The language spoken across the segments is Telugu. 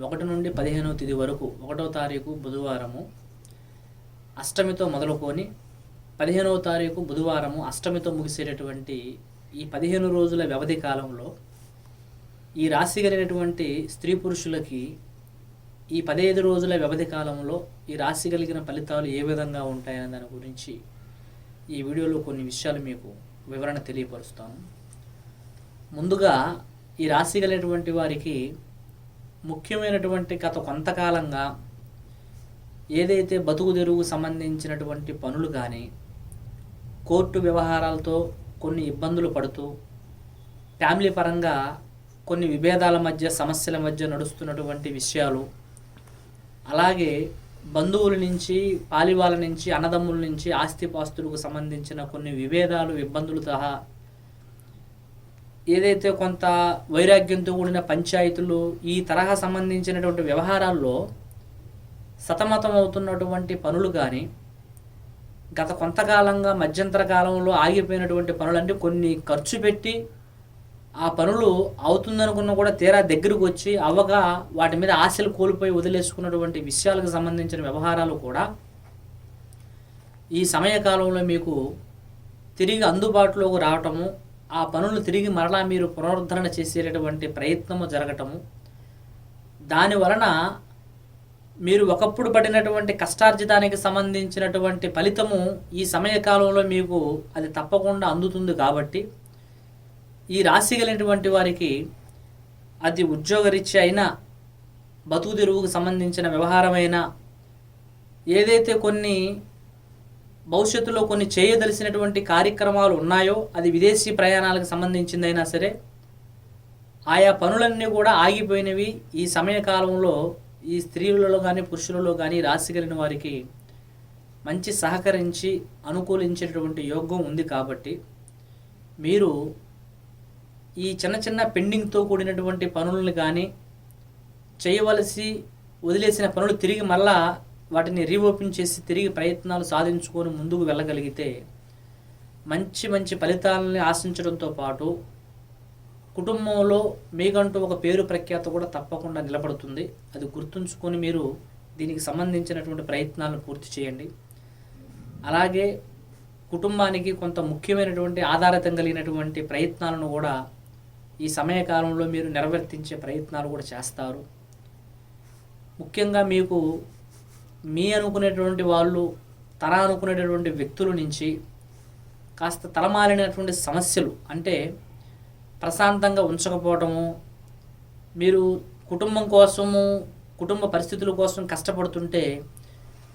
ఒకటి నుండి పదిహేనవ తేదీ వరకు ఒకటవ తారీఖు బుధవారము అష్టమితో మొదలుకొని పదిహేనవ తారీఖు బుధవారము అష్టమితో ముగిసేటటువంటి ఈ పదిహేను రోజుల వ్యవధి కాలంలో ఈ రాశి కలిగినటువంటి స్త్రీ పురుషులకి ఈ పదిహేను రోజుల వ్యవధి కాలంలో ఈ రాశి కలిగిన ఫలితాలు ఏ విధంగా ఉంటాయనే దాని గురించి ఈ వీడియోలో కొన్ని విషయాలు మీకు వివరణ తెలియపరుస్తాను. ముందుగా ఈ రాశి కలిగినటువంటి వారికి ముఖ్యమైనటువంటి గత కొంతకాలంగా ఏదైతే బతుకు తెరువు సంబంధించినటువంటి పనులు కానీ కోర్టు వ్యవహారాలతో కొన్ని ఇబ్బందులు పడుతూ ఫ్యామిలీ పరంగా కొన్ని విభేదాల మధ్య సమస్యల మధ్య నడుస్తున్నటువంటి విషయాలు అలాగే బంధువుల నుంచి పాలివాళ్ళ నుంచి అన్నదమ్ముల నుంచి ఆస్తిపాస్తులకు సంబంధించిన కొన్ని విభేదాలు ఇబ్బందులు సహా ఏదైతే కొంత వైరాగ్యంతో కూడిన పంచాయతీలు ఈ తరహా సంబంధించినటువంటి వ్యవహారాల్లో సతమతం అవుతున్నటువంటి పనులు కానీ గత కొంతకాలంగా మధ్యంతర కాలంలో ఆగిపోయినటువంటి పనులన్నీ కొన్ని ఖర్చు పెట్టి ఆ పనులు అవుతుందనుకున్న కూడా తీరా దగ్గరకు వచ్చి అవ్వగా వాటి మీద ఆశలు కోల్పోయి వదిలేసుకున్నటువంటి విషయాలకు సంబంధించిన వ్యవహారాలు కూడా ఈ సమయకాలంలో మీకు తిరిగి అందుబాటులోకి రావటము ఆ పనులు తిరిగి మరలా మీరు పునరుద్ధరణ చేసేటటువంటి ప్రయత్నము జరగటము. దాని వలన మీరు ఒకప్పుడు పడినటువంటి కష్టార్జితానికి సంబంధించినటువంటి ఫలితము ఈ సమయకాలంలో మీకు అది తప్పకుండా అందుతుంది కాబట్టి ఈ రాశి కలిగినటువంటి వారికి అది ఉద్యోగరీత్యా అయినా బతుకు తెరువుకు సంబంధించిన వ్యవహారమైనా ఏదైతే కొన్ని భవిష్యత్తులో కొన్ని చేయదలిసినటువంటి కార్యక్రమాలు ఉన్నాయో అది విదేశీ ప్రయాణాలకు సంబంధించిందైనా సరే ఆయా పనులన్నీ కూడా ఆగిపోయినవి. ఈ సమయకాలంలో ఈ స్త్రీలలో కానీ పురుషులలో కానీ రాశి కలిగిన వారికి మంచి సహకరించి అనుకూలించేటటువంటి యోగం ఉంది కాబట్టి మీరు ఈ చిన్న చిన్న పెండింగ్తో కూడినటువంటి పనులను కానీ చేయవలసి వదిలేసిన పనులు తిరిగి మళ్ళా వాటిని రీఓపెన్ చేసి తిరిగి ప్రయత్నాలు సాధించుకొని ముందుకు వెళ్ళగలిగితే మంచి మంచి ఫలితాలని ఆశించడంతో పాటు కుటుంబంలో మీకంటూ ఒక పేరు ప్రఖ్యాత కూడా తప్పకుండా నిలబడుతుంది. అది గుర్తుంచుకొని మీరు దీనికి సంబంధించినటువంటి ప్రయత్నాలను పూర్తి చేయండి. అలాగే కుటుంబానికి కొంత ముఖ్యమైనటువంటి ఆధారితం కలిగినటువంటి ప్రయత్నాలను కూడా ఈ సమయకాలంలో మీరు నెరవేర్తించే ప్రయత్నాలు కూడా చేస్తారు. ముఖ్యంగా మీకు మీ అనుకునేటువంటి వాళ్ళు తన అనుకునేటటువంటి వ్యక్తుల నుంచి కాస్త తలమాలినటువంటి సమస్యలు అంటే ప్రశాంతంగా ఉంచకపోవటము మీరు కుటుంబం కోసము కుటుంబ పరిస్థితుల కోసం కష్టపడుతుంటే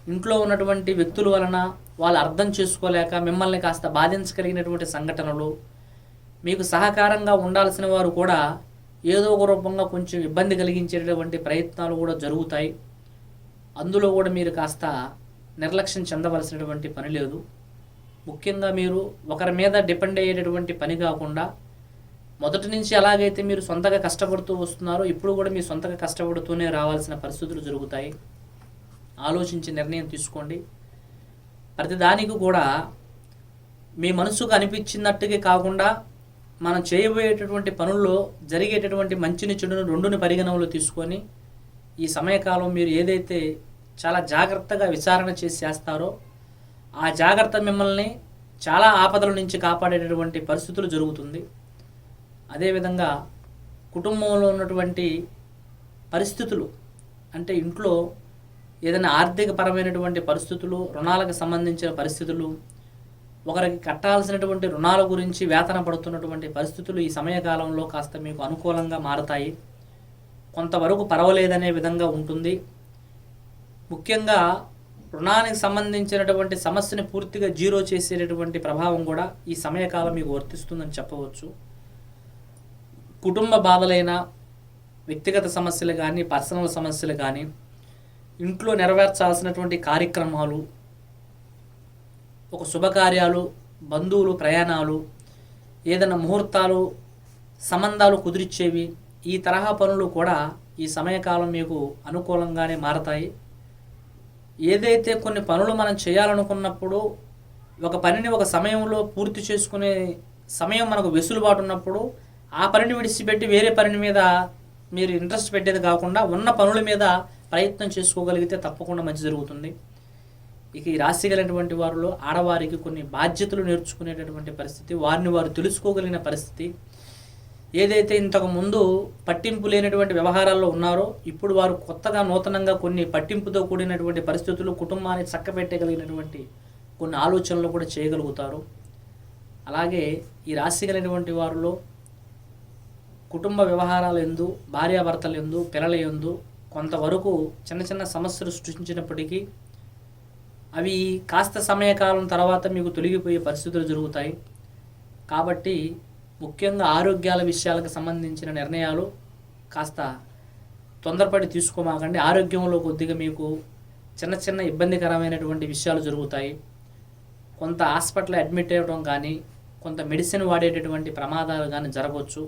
ఇంట్లో ఉన్నటువంటి వ్యక్తుల వలన వాళ్ళు అర్థం చేసుకోలేక మిమ్మల్ని కాస్త బాధించగలిగినటువంటి సంఘటనలు మీకు సహకారంగా ఉండాల్సిన వారు కూడా ఏదో ఒక రూపంగా కొంచెం ఇబ్బంది కలిగించేటటువంటి ప్రయత్నాలు కూడా జరుగుతాయి. అందులో కూడా మీరు కాస్త నిర్లక్ష్యం చెందవలసినటువంటి పని లేదు. ముఖ్యంగా మీరు ఒకరి మీద డిపెండ్ అయ్యేటటువంటి పని కాకుండా మొదటి నుంచి ఎలాగైతే మీరు సొంతగా కష్టపడుతూ వస్తున్నారో ఇప్పుడు కూడా మీ సొంతగా కష్టపడుతూనే రావాల్సిన పరిస్థితులు జరుగుతాయి. ఆలోచించి నిర్ణయం తీసుకోండి. ప్రతిదానికి కూడా మీ మనసుకు అనిపించినట్టుగా కాకుండా మనం చేయబోయేటటువంటి పనుల్లో జరిగేటటువంటి మంచిని చెడును రెండుని పరిగణనలో తీసుకొని ఈ సమయకాలం మీరు ఏదైతే చాలా జాగ్రత్తగా విచారణ చేసి చేస్తారో ఆ జాగ్రత్త మిమ్మల్ని చాలా ఆపదల నుంచి కాపాడేటటువంటి పరిస్థితులు జరుగుతుంది. అదేవిధంగా కుటుంబంలో ఉన్నటువంటి పరిస్థితులు అంటే ఇంట్లో ఏదైనా ఆర్థిక పరమైనటువంటి పరిస్థితులు రుణాలకు సంబంధించిన పరిస్థితులు ఒకరికి కట్టాల్సినటువంటి రుణాల గురించి వేతన పడుతున్నటువంటి పరిస్థితులు ఈ సమయకాలంలో కాస్త మీకు అనుకూలంగా మారతాయి. కొంతవరకు పర్వాలేదనే విధంగా ఉంటుంది. ముఖ్యంగా రుణానికి సంబంధించినటువంటి సమస్యని పూర్తిగా జీరో చేసేటటువంటి ప్రభావం కూడా ఈ సమయకాలం మీకు వర్తిస్తుందని చెప్పవచ్చు. కుటుంబ బాధలైన వ్యక్తిగత సమస్యలు కానీ పర్సనల్ సమస్యలు కానీ ఇంట్లో నెరవేర్చాల్సినటువంటి కార్యక్రమాలు ఒక శుభకార్యాలు బంధువులు ప్రయాణాలు ఏదైనా ముహూర్తాలు సంబంధాలు కుదిరిచ్చేవి ఈ తరహా పనులు కూడా ఈ సమయకాలం మీకు అనుకూలంగానే మారతాయి. ఏదైతే కొన్ని పనులు మనం చేయాలనుకున్నప్పుడు ఒక పనిని ఒక సమయంలో పూర్తి చేసుకునే సమయం మనకు వెసులుబాటు ఉన్నప్పుడు ఆ పనిని విడిచిపెట్టి వేరే పనిని మీద మీరు ఇంట్రెస్ట్ పెట్టేది కాకుండా ఉన్న పనుల మీద ప్రయత్నం చేసుకోగలిగితే తప్పకుండా మంచి జరుగుతుంది. ఇక ఈ రాశి కలిగినటువంటి వారిలో ఆడవారికి కొన్ని బాధ్యతలు నేర్చుకునేటటువంటి పరిస్థితి వారిని వారు తెలుసుకోగలిగిన పరిస్థితి ఏదైతే ఇంతకు ముందు పట్టింపు లేనటువంటి వ్యవహారాల్లో ఉన్నారో ఇప్పుడు వారు కొత్తగా నూతనంగా కొన్ని పట్టింపుతో కూడినటువంటి పరిస్థితులు కుటుంబాన్ని చక్కబెట్టగలిగినటువంటి కొన్ని ఆలోచనలు కూడా చేయగలుగుతారు. అలాగే ఈ రాశి కలిగినటువంటి వారిలో కుటుంబ వ్యవహారాలు ఎందు భార్యాభర్తలు ఎందు పిల్లల ఎందు కొంతవరకు చిన్న చిన్న సమస్యలు సృష్టించినప్పటికీ అవి కాస్త సమయకాలం తర్వాత మీకు తొలగిపోయే పరిస్థితులు జరుగుతాయి. కాబట్టి ముఖ్యంగా ఆరోగ్యాల విషయాలకు సంబంధించిన నిర్ణయాలు కాస్త తొందరపడి తీసుకోమాకండి. ఆరోగ్యంలో కొద్దిగా మీకు చిన్న చిన్న ఇబ్బందికరమైనటువంటి విషయాలు జరుగుతాయి. కొంత హాస్పిటల్ అడ్మిట్ అవ్వడం కానీ కొంత మెడిసిన్ వాడేటటువంటి ప్రమాదాలు కానీ జరగవచ్చు.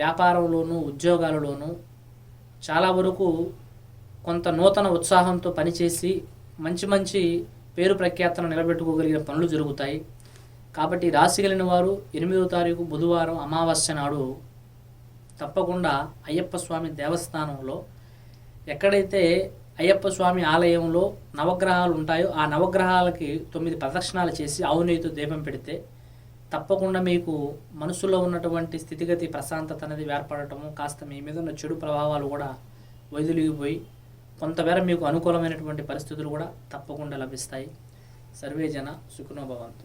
వ్యాపారంలోనూ ఉద్యోగాలలోనూ చాలా వరకు కొంత నూతన ఉత్సాహంతో పనిచేసి మంచి మంచి పేరు ప్రఖ్యాతను నిలబెట్టుకోగలిగిన పనులు జరుగుతాయి. కాబట్టి రాశి కలిగిన వారు ఎనిమిదో తారీఖు బుధవారం అమావాస్య నాడు తప్పకుండా అయ్యప్ప స్వామి దేవస్థానంలో ఎక్కడైతే అయ్యప్ప స్వామి ఆలయంలో నవగ్రహాలు ఉంటాయో ఆ నవగ్రహాలకి తొమ్మిది ప్రదక్షిణాలు చేసి ఆవునేయితో దీపం పెడితే తప్పకుండా మీకు మనసులో ఉన్నటువంటి స్థితిగతి ప్రశాంతత అనేది ఏర్పడటము కాస్త మీ మీద ఉన్న చెడు ప్రభావాలు కూడా వైదొలిగిపోయి కొంతమేర మీకు అనుకూలమైనటువంటి పరిస్థితులు కూడా తప్పకుండా లభిస్తాయి. సర్వే జన సుఖనోభవంతు